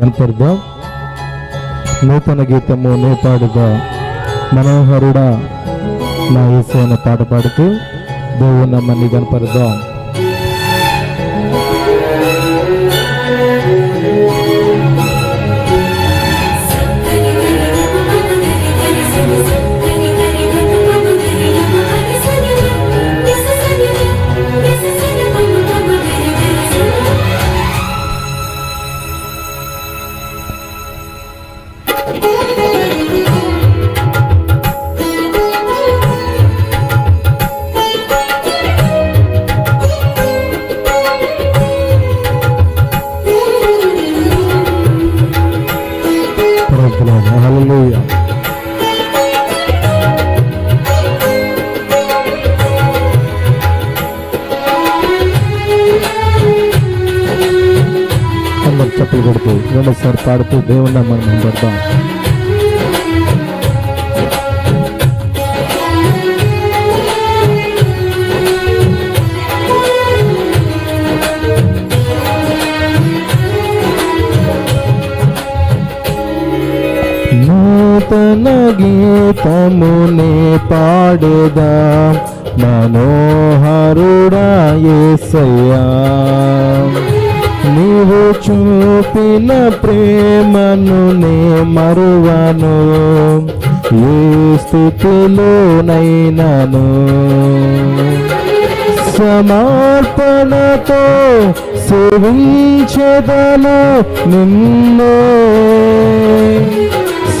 కనపడదాం నూతన గీతము నే పాడుదా మనోహరుడా నా ఏసైన పాట పాడుతూ దేవుణ్ణమ్మని కనపడదాం అందరు కొడుతూ రెండోసారి పాడుతూ దేవుణ్ణి మనం పెడతాం నూతన గీతమునే పాడుదా. మనోహరుడా ఏసయ్యా నీవు చూపిన ప్రేమను నే మరువను. ఏ స్థితిలోనైనాను? సమర్పణతో సేవించదను నిన్నే.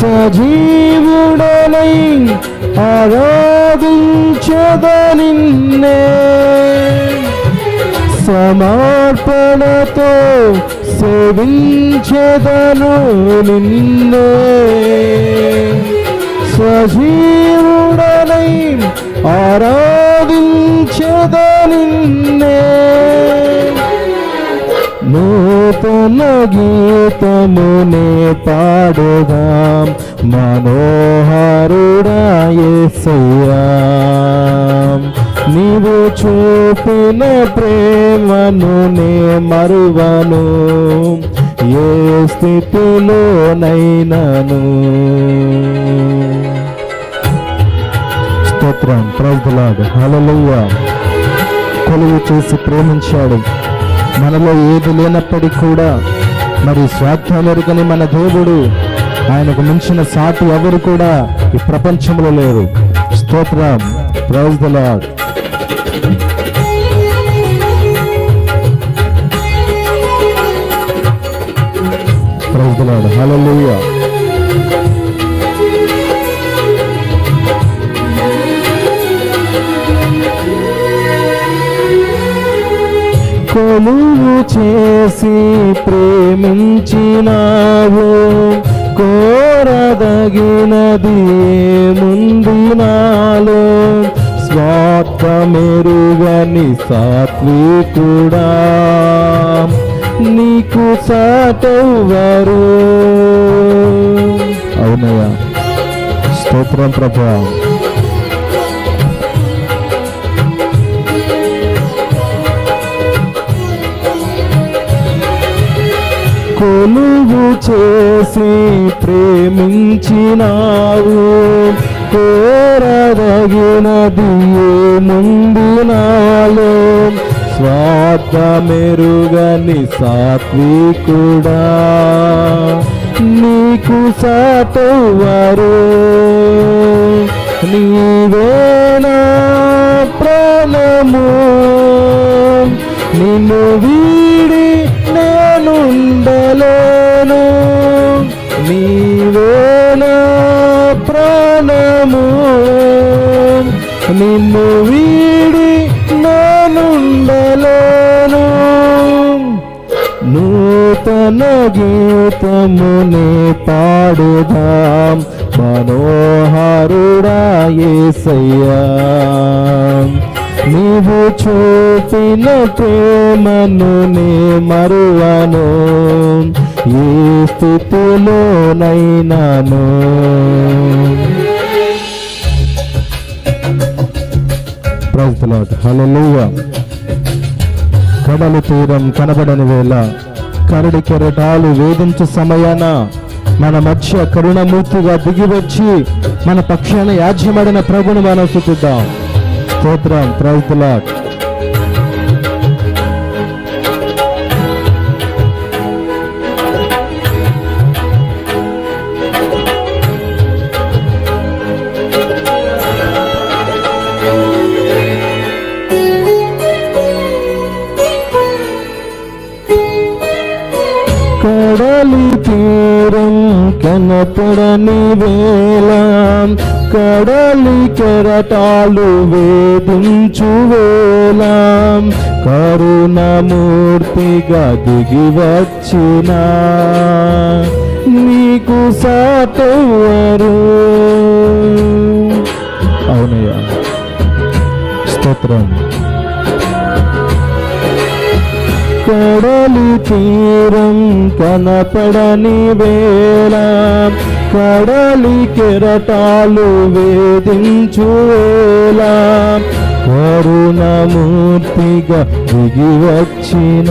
సజీవుడనై ఆరాధించద నిన్నే. సమర్పణతో సేవించదను నిన్నే. స్వజీవుడనై ఆరాధించద నిన్నే. నూతన గీతమునే పాడుదాం మనోహరుడాయ సయ్యా నీవు చూపిన ప్రేమను నే మరువను. ఏ స్థితిలోనైనాను? స్తోత్రం ప్రభులాడు హల్లెలూయా కొలువు చేసి ప్రేమించాడు. మనలో ఏది లేనప్పటికీ కూడా మరి స్వార్థమెరుగని మన దేవుడు ఆయనకు మించిన సాటి ఎవరు కూడా ఈ ప్రపంచంలో లేరు. స్తోత్రం ప్రైజ్ ద ప్రజలాడు ద కొలువు చేసి ప్రేమించినావు కోరదగినది ముందు నాలో స్వార్థమెరుగని సాత్వికుడా. నీకు సాటెవ్వరు. అవునయ్యా. స్తోత్రం ప్రభా. కొలువు చేసి ప్రేమించినావు. కోరదగినది ముందు నాలో? స్వార్థ మెరుగని సాత్వికుడా? నీకు సాటువరు నీవేనా ప్రాణము? నిన్ను వీడి నేనుండలేను. నీవేనా ప్రాణము? నిన్ను వీడి నూతన గీతమునే పాడుదాం మనోహరుడాయేసయ్యా నీవు చూపిన ప్రేమను నే మరువను. ఏ స్థితిలోనైనాను? హల్లెలూయా కడలు తీరం కనబడని వేళ కరడి కెరటాలు వేధించు సమయాన మన మధ్య కరుణమూర్తిగా దిగివచ్చి మన పక్షాన యాజ్యమడిన ప్రభుని మనం స్థుతిద్దాం స్తోత్రం. ప్రజలా కనపడని వేళ కడలి కెరటాలు వేధించు వేళ కరుణమూర్తిగా దిగి వచ్చిన. నీకు సాటవరు అవునయ్యా. స్తోత్రం. కడలి తీరం కనపడని వేళ కడలి కెరటాలు వేధించు వేళ. కరుణమూర్తిగా దిగి వచ్చిన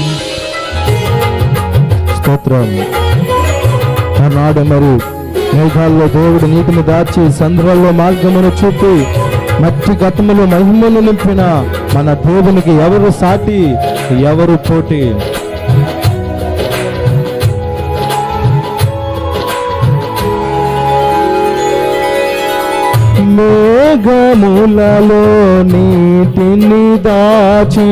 స్తోత్రం ఆనాడు మరి మేఘాల్లో దేవుడు నీటిని దాచి సంద్రాల్లో మార్గమును చూపి మట్టి గతములు మహిమను నింపిన మన దేవునికి ఎవరు సాటి ఎవరు పోటీ? మేఘములలో నీటిని దాచి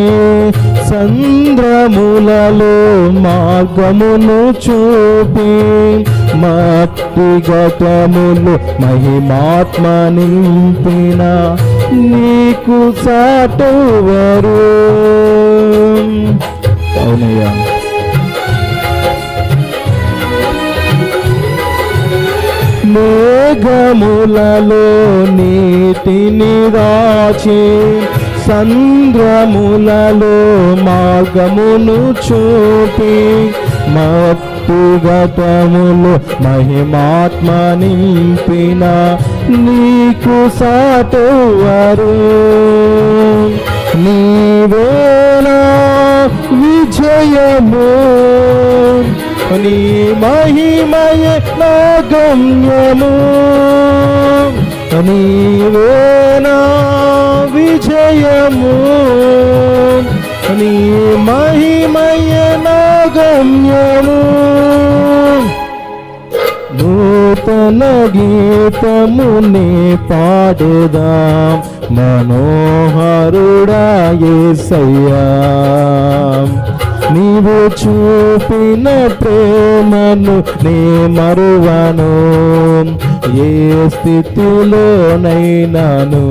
సంద్రములలో మార్గమును చూపి మట్టి గతములు మహిమాత్మ నింపిన నీకు సాటవరు అవునయ్యా. మేఘములలో నీటిని రాచి సంద్రములలో మార్గమును చూపి మత్తుగతములు మహిమాత్మ నింపిన నీకు సాటువరు నీవేనా విజయము? నీ మహిమయ నా గమ్యము. నీవేనా విజయము. నీ మహిమయ నా గమ్యము. నూతన గీతమునే పాడుదాం. మనోహరుడా యేసయ్యా నీవు చూపిన ప్రేమను నే మరువను. ఏ స్థితిలోనైనాను?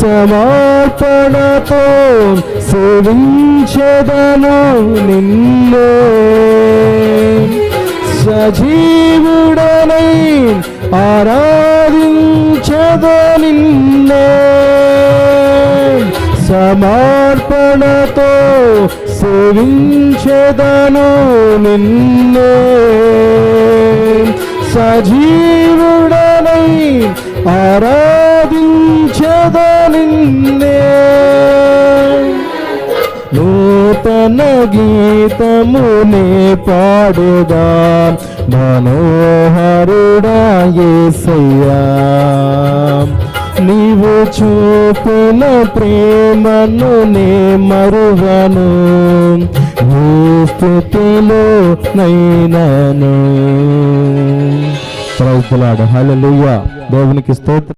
సమర్పణతో సేవించదను నిన్నే. సజీవుడనై ఆరాధించదు నిన్నే. సమర్పణతో సేవించేదను నిన్నే. సజీవుడనై ఆరాధించదు నిన్నే. నూతన గీతమునే పాడుదాం మనోహరుడా ఏసయ్యా నీవు చూపిన ప్రేమను నే మరువను. ఏ స్థితిలో నైనను. ప్రభులాడు హల్లెలూయా. దేవునికి స్తోత్రం.